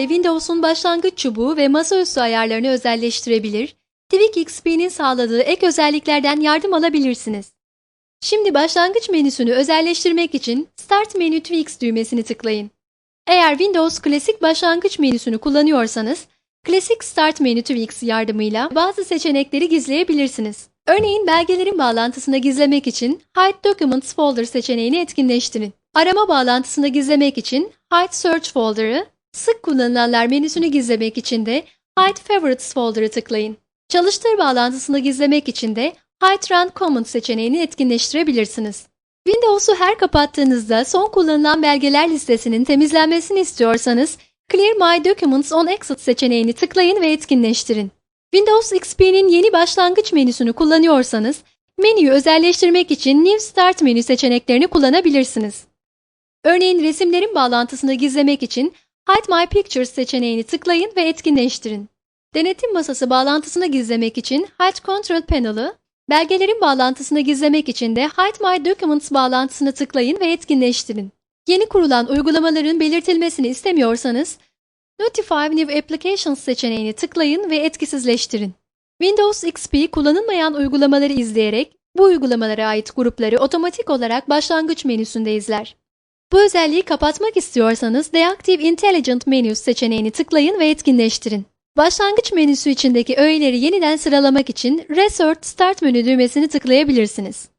Windows'un başlangıç çubuğu ve masaüstü ayarlarını özelleştirebilir, Twig XP'nin sağladığı ek özelliklerden yardım alabilirsiniz. Şimdi başlangıç menüsünü özelleştirmek için Start Menu Tweaks düğmesini tıklayın. Eğer Windows klasik başlangıç menüsünü kullanıyorsanız, Klasik Start Menu Tweaks yardımıyla bazı seçenekleri gizleyebilirsiniz. Örneğin belgelerin bağlantısını gizlemek için Hide Documents Folder seçeneğini etkinleştirin. Arama bağlantısını gizlemek için Hide Search Folder'ı, sık kullanılanlar menüsünü gizlemek için de Hide Favorites Folder'ı tıklayın. Çalıştır bağlantısını gizlemek için de Hide Run Command seçeneğini etkinleştirebilirsiniz. Windows'u her kapattığınızda son kullanılan belgeler listesinin temizlenmesini istiyorsanız Clear My Documents on Exit seçeneğini tıklayın ve etkinleştirin. Windows XP'nin yeni başlangıç menüsünü kullanıyorsanız, menüyü özelleştirmek için New Start menü seçeneklerini kullanabilirsiniz. Örneğin resimlerin bağlantısını gizlemek için Hide My Pictures seçeneğini tıklayın ve etkinleştirin. Denetim masası bağlantısını gizlemek için Hide Control Panel'ı, belgelerin bağlantısını gizlemek için de Hide My Documents bağlantısını tıklayın ve etkinleştirin. Yeni kurulan uygulamaların belirtilmesini istemiyorsanız, Notify New Applications seçeneğini tıklayın ve etkisizleştirin. Windows XP kullanılmayan uygulamaları izleyerek bu uygulamalara ait grupları otomatik olarak başlangıç menüsünde izler. Bu özelliği kapatmak istiyorsanız Deactive Intelligent Menus seçeneğini tıklayın ve etkinleştirin. Başlangıç menüsü içindeki öğeleri yeniden sıralamak için Resort Start menü düğmesini tıklayabilirsiniz.